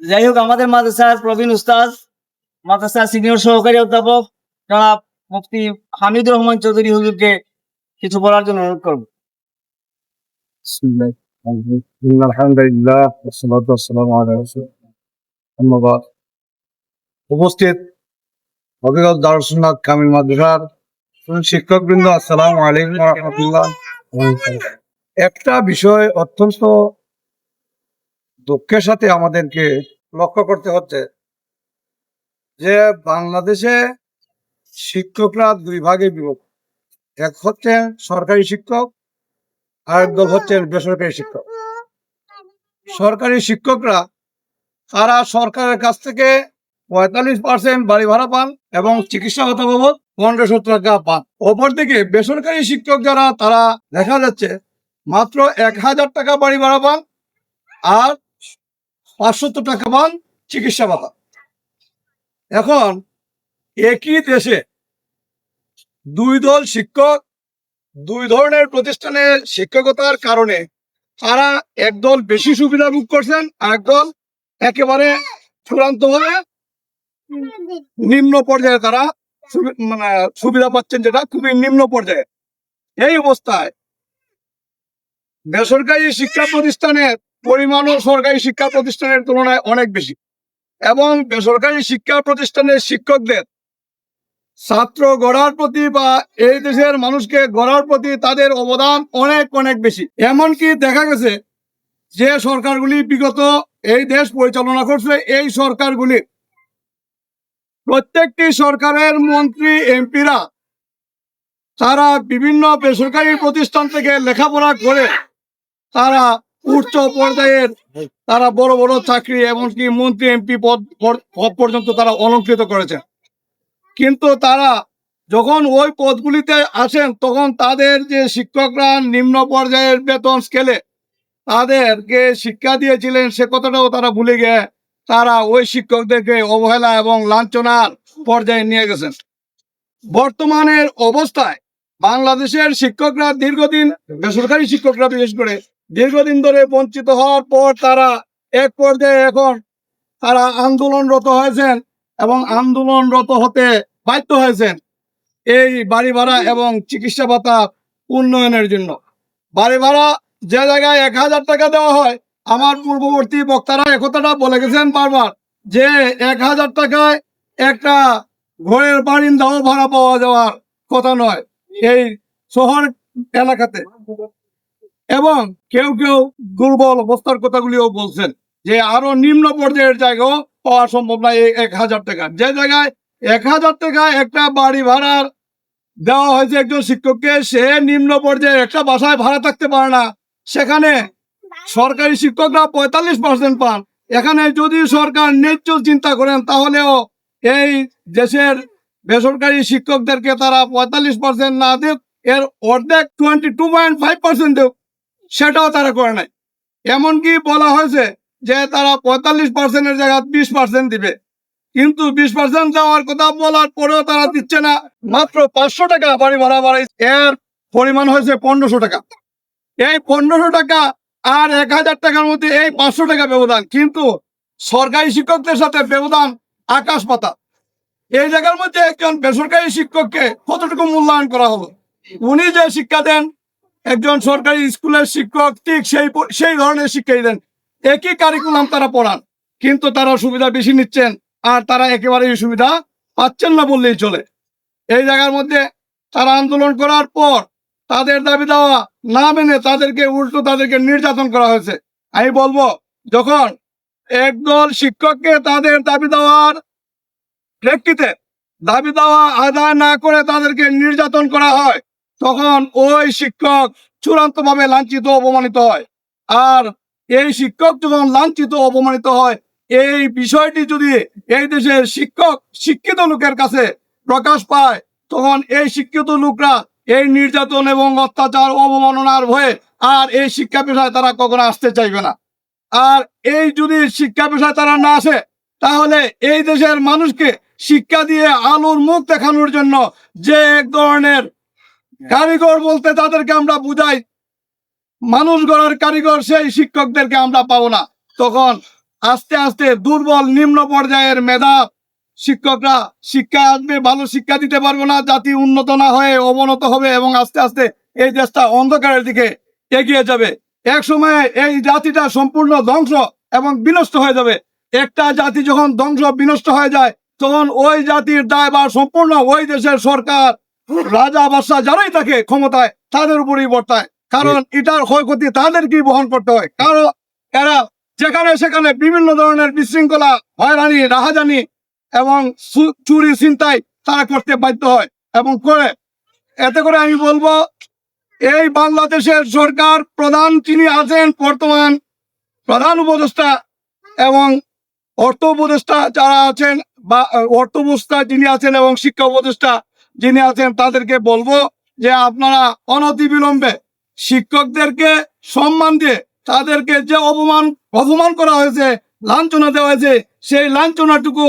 যাই হোক, আমাদের মাদ্রাসার প্রবীণ উস্তাদ, মাদ্রাসার সিনিয়র সহকারী অধ্যাপক জনাব মুফতি হামিদ রহমান চৌধুরী হুজুরকে কিছু বলার জন্য অনুরোধ করব। ধন্যবাদ উপস্থিত হকিগত দারসুন্নাথ কামিল মাদ্রাসার শিক্ষকবৃন্দ, আসসালাম আলাইকুম রহমতুল্লাহ। একটা বিষয় অত্যন্ত দুঃখের সাথে আমাদেরকে লক্ষ্য করতে হচ্ছে যে বাংলাদেশে শিক্ষকরা দুই ভাগে বিভক্ত। এক হচ্ছে সরকারি শিক্ষক আরেক দল হচ্ছে বেসরকারি শিক্ষক। সরকারি শিক্ষকরা, তারা সরকারের কাছ থেকে পঁয়তাল্লিশ পার্সেন্ট বাড়ি ভাড়া পান এবং চিকিৎসাগত বাবদ পনেরোশো টাকা পান। অপরদিকে বেসরকারি শিক্ষক যারা, তারা দেখা যাচ্ছে মাত্র এক হাজার টাকা বাড়ি ভাড়া পান, আর পাঁচশত টাকা পান, চিকিৎসা ভাতা এখন একই দেশে দুই দল শিক্ষক, দুই ধরনের প্রতিষ্ঠানে শিক্ষকতার কারণে তারা একদল বেশি সুবিধা ভোগ করছেন আর একদল একেবারে চূড়ান্ত ভাবে নিম্ন পর্যায়ে তারা মানে সুবিধা পাচ্ছেন যেটা খুবই নিম্ন পর্যায়ে। এই অবস্থায় বেসরকারি শিক্ষা প্রতিষ্ঠানের পরিমাণও সরকারি শিক্ষা প্রতিষ্ঠানের তুলনায় অনেক বেশি। এবং বেসরকারি শিক্ষা প্রতিষ্ঠানের শিক্ষকদের ছাত্র গড়ার প্রতি বা এই দেশের মানুষকে গড়ার প্রতি তাদের অবদান অনেক অনেক বেশি। এমনকি দেখা গেছে যে সরকারগুলি বিগত এই দেশ পরিচালনা করছে, এই সরকারগুলি প্রত্যেকটি সরকারের মন্ত্রী, এমপিরা তারা বিভিন্ন বেসরকারি প্রতিষ্ঠান থেকে লেখাপড়া করে তারা উচ্চ পর্যায়ের তারা বড় বড় চাকরি এমনকি মন্ত্রী, এমপি পদ পর্যন্ত তারা অলঙ্কৃত করেছেন কিন্তু তারা যখন ওই পদগুলিতে আসেন, তখন তাদের যে শিক্ষকরা নিম্ন পর্যায়ের বেতন স্কেলে তাদেরকে শিক্ষা দিয়েছিলেন, সে কথাটাও তারা ভুলে গিয়ে তারা ওই শিক্ষকদেরকে অবহেলা এবং লাঞ্ছনার পর্যায়ে নিয়ে গেছেন। বর্তমানের অবস্থায় বাংলাদেশের শিক্ষকরা দীর্ঘদিন বেসরকারি শিক্ষকরা বিশেষ করে দীর্ঘদিন ধরে বঞ্চিত হওয়ার পর তারা এক পর্যায়ে এখন তারা আন্দোলনরত হয়েছেন এবং আন্দোলনরত হতে বাধ্য হয়েছেন এই বাড়ি ভাড়া এবং চিকিৎসা ভাতা উন্নয়নের জন্য। বাড়ি ভাড়া যে জায়গায় এক হাজার টাকা দেওয়া হয়, আমার পূর্ববর্তী বক্তারা একথাটা বলে গেছেন বারবার যে এক হাজার টাকায় একটা ঘরের বারিন্দাও ভাড়া পাওয়া যাওয়ার কথা নয়। এই শহর এলাকাতে এবং কেউ কেউ দুর্বল অবস্থার কথাগুলিও বলছেন যে আরও নিম্ন পর্যায়ের জায়গাও পাওয়া সম্ভব না এই এক হাজার টাকা। যে জায়গায় এক হাজার টাকা একটা বাড়ি ভাড়ার দেওয়া হয়েছে একজন শিক্ষককে, সে নিম্ন পর্যায়ে একটা বাসায় ভাড়া থাকতে পারে না। সেখানে সরকারি শিক্ষকরা পঁয়তাল্লিশ পার্সেন্ট পান। এখানে যদি সরকার ন্যায্য চিন্তা করেন, তাহলেও এই দেশের বেসরকারি শিক্ষকদেরকে তারা পঁয়তাল্লিশ পার্সেন্ট না দেব এর অর্ধেক twenty two point five percent দেব সেটাও তারা করে নাই। এমনকি বলা হয়েছে যে তারা পঁয়তাল্লিশ পার্সেন্টের জায়গায় বিশ পার্সেন্ট দিবে। কিন্তু বিশ পার্সেন্ট দেওয়ার কথা বলার পরেও তারা দিচ্ছে না। মাত্র পাঁচশো টাকা বাড়ি ভাড়া বাড়াই। এর পরিমাণ হয়েছে পনেরোশো টাকা। এই পনেরোশো টাকা আর এক হাজার টাকার মধ্যে এই পাঁচশো টাকা ব্যবধান। কিন্তু সরকারি শিক্ষকদের সাথে ব্যবধান আকাশ পাতা এই জায়গার মধ্যে একজন বেসরকারি শিক্ষককে কতটুকু মূল্যায়ন করা হলো? উনি যে শিক্ষা দেন একজন সরকারি স্কুলের শিক্ষক, ঠিক সেই সেই ধরনের শিক্ষাই দেন। একই কারিকুলাম তারা পড়ান, কিন্তু তারা সুবিধা বেশি নিচ্ছেন, আর তারা একেবারেই সুবিধা পাচ্ছেন না বললেই চলে। এই জায়গার মধ্যে তারা আন্দোলন করার পর তাদের দাবি দেওয়া না মেনে তাদেরকে উল্টো তাদেরকে নির্যাতন করা হয়েছে। আমি বলব, যখন একদল শিক্ষককে তাদের দাবি দেওয়ার প্রেক্ষিতে দাবি দেওয়া আদায় না করে তাদেরকে নির্যাতন করা হয় তখন ওই শিক্ষক চূড়ান্তভাবে লাঞ্ছিত অপমানিত হয়। আর এই শিক্ষক যখন লাঞ্ছিত অপমানিত হয়, এই বিষয়টি যদি এই দেশের শিক্ষক, শিক্ষিত লোকের কাছে প্রকাশ পায়, তখন এই শিক্ষিত লোকরা এই নির্যাতন এবং অত্যাচার, অবমাননার ভয়ে আর এই শিক্ষা পেশায় তারা কখনো আসতে চাইবে না। আর এই যদি শিক্ষা পেশায় তারা না আসে, তাহলে এই দেশের মানুষকে শিক্ষা দিয়ে আলোর মুখ দেখানোর জন্য যে এক ধরনের কারিগর বলতে তাদেরকে আমরা বুঝাই। মানুষ গড়ার কারিগর সেই শিক্ষকদেরকে আমরা পাবো না। তখন আস্তে আস্তে দুর্বল নিম্ন পর্যায়ের মেধা শিক্ষকরা শিক্ষা আসবে, ভালো শিক্ষা দিতে পারবে না, জাতি উন্নত না হয়ে অবনত হবে এবং আস্তে আস্তে এই দেশটা অন্ধকারের দিকে এগিয়ে যাবে। এক সময়ে এই জাতিটা সম্পূর্ণ ধ্বংস এবং বিনষ্ট হয়ে যাবে। একটা জাতি যখন ধ্বংস বিনষ্ট হয়ে যায়, তখন ওই জাতির দায় বা সম্পূর্ণ ওই দেশের সরকার রাজা বাদশাহ যারাই থাকে ক্ষমতায় তাদের উপরেই বর্তায়। কারণ এটার ক্ষয়ক্ষতি তাদেরকেই বহন করতে হয়। কারণ এরা যেখানে সেখানে বিভিন্ন ধরনের বিশৃঙ্খলা হয়রানি রাহাজানি এবং চুরি ছিনতাই তারা করতে বাধ্য হয় এবং করে। এতে করে আমি বলব এই বাংলাদেশের সরকার প্রধান তিনি আছেন বর্তমান প্রধান উপদেষ্টা এবং অর্থ উপদেষ্টা যারা আছেন বা অর্থ উপদেষ্টা যিনি আছেন এবং শিক্ষা উপদেষ্টা যিনি আছেন তাদেরকে বলব যে আপনারা অনতিবিলম্বে শিক্ষকদেরকে সম্মান দিয়ে তাদেরকে যে অপমান অপমান করা হয়েছে লাঞ্ছনা দেওয়া হয়েছে সেই লাঞ্ছনাটুকু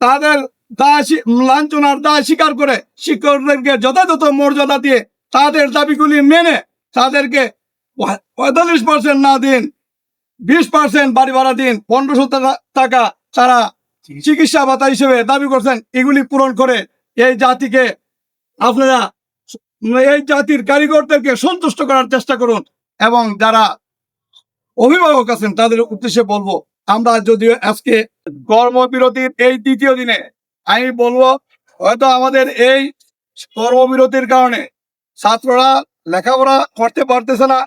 তাদের দায় লাঞ্ছনার দায় স্বীকার করে শিক্ষকদেরকে যথাযথ মর্যাদা দিয়ে তাদের দাবিগুলি মেনে তাদেরকে পঁয়তাল্লিশ পার্সেন্ট না দিন বিশ পার্সেন্ট বাড়ি ভাড়া দিন পনেরোশো টাকা তারা চিকিৎসা ভাতা হিসেবে দাবি করছেন এগুলি পূরণ করে এই জাতিকে আপনারা এই জাতির কারিগরদেরকে সন্তুষ্ট করার চেষ্টা করুন এবং যারা অভিভাবক আছেন, তাদের উদ্দেশ্যে বলব, আমরা যদিও আজকে কর্মবিরতির এই দ্বিতীয় দিনে, আমি বলব, হয়তো আমাদের এই কর্মবিরতির কারণে ছাত্ররা লেখাপড়া করতে পারতেছে না,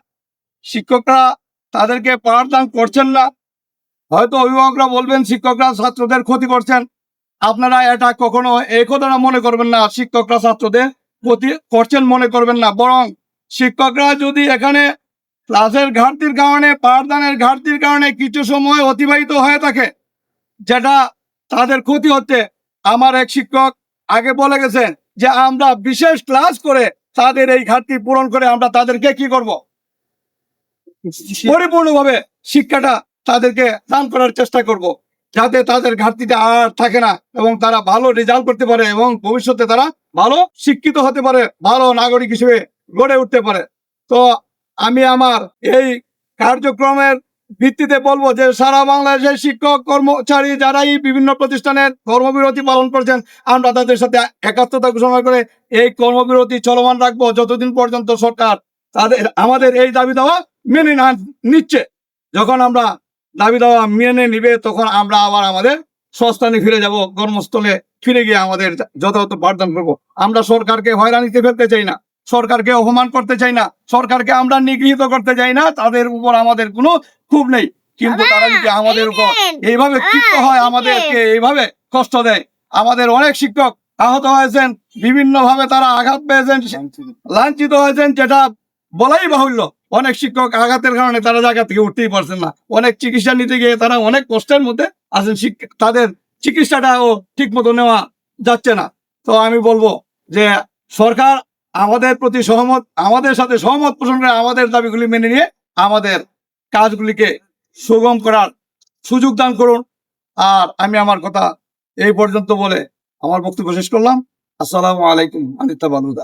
শিক্ষকরা তাদেরকে পাঠদান করছেন না, হয়তো অভিভাবকরা বলবেন, শিক্ষকরা ছাত্রদের ক্ষতি করছেন। আপনারা এটা কখনো এই কথাটা মনে করবেন না, শিক্ষকরা ছাত্রদের প্রতি করছেন মনে করবেন না। বরং শিক্ষকরা যদি এখানে ক্লাসের ঘাটতির কারণে, পাঠদানের ঘাটতির কারণে কিছু সময় অতিবাহিত হয়ে থাকে, যেটা তাদের ক্ষতি হচ্ছে। আমার এক শিক্ষক আগে বলে গেছেন যে, আমরা বিশেষ ক্লাস করে তাদের এই ঘাটতি পূরণ করে আমরা তাদেরকে কি করব? পরিপূর্ণভাবে শিক্ষাটা তাদেরকে দান করার চেষ্টা করব। যাতে তাদের ঘাটতিটা আর থাকে না এবং তারা ভালো রেজাল্ট করতে পারে এবং ভবিষ্যতে তারা ভালো শিক্ষিত হতে পারে, ভালো নাগরিক হিসেবে গড়ে উঠতে পারে। তো আমি আমার এই কার্যক্রমের ভিত্তিতে বলব যে সারা বাংলাদেশের শিক্ষক, কর্মচারী যারাই বিভিন্ন প্রতিষ্ঠানের কর্মবিরতি পালন করছেন, আমরা তাদের সাথে একাত্মতা ঘোষণা করে এই কর্মবিরতি চলমান রাখব যতদিন পর্যন্ত সরকার তাদের, আমাদের এই দাবি দেওয়া মেনে না নিচ্ছে। যখন আমরা দাবি দেওয়া মেনে নিবে তখন আমরা আবার আমাদের স্বস্থানে ফিরে যাব কর্মস্থলে ফিরে গিয়ে আমাদের যথাযথ পাঠদান করব। আমরা সরকারকে হয়রানিতে ফেলতে চাই না সরকারকে অপমান করতে চাই না সরকারকে আমরা নিগৃহীত করতে চাই না তাদের উপর আমাদের কোনো ক্ষোভ নেই। কিন্তু তারা যদি আমাদের উপর এইভাবে ক্ষিপ্ত হয় আমাদেরকে এইভাবে কষ্ট দেয় আমাদের অনেক শিক্ষক আহত হয়েছেন বিভিন্ন ভাবে তারা আঘাত পেয়েছেন লাঞ্ছিত হয়েছেন যেটা বলাই বাহুল্য। অনেক শিক্ষক আঘাতের কারণে তারা জায়গা থেকে উঠতেই পারছেন না। অনেক চিকিৎসা নিতে গিয়ে তারা অনেক কষ্টের মধ্যে আছেন। তাদের চিকিৎসাটাও ঠিক মতো নেওয়া যাচ্ছে না। তো আমি বলব যে সরকার আমাদের প্রতি সহমত, আমাদের সাথে সহমত পোষণ করে আমাদের দাবিগুলি মেনে নিয়ে আমাদের কাজগুলিকে সুগম করার সুযোগ দান করুন। আর আমি আমার কথা এই পর্যন্ত বলে আমার বক্তব্য শেষ করলাম। আসসালামু আলাইকুম, আনিতা বানুদা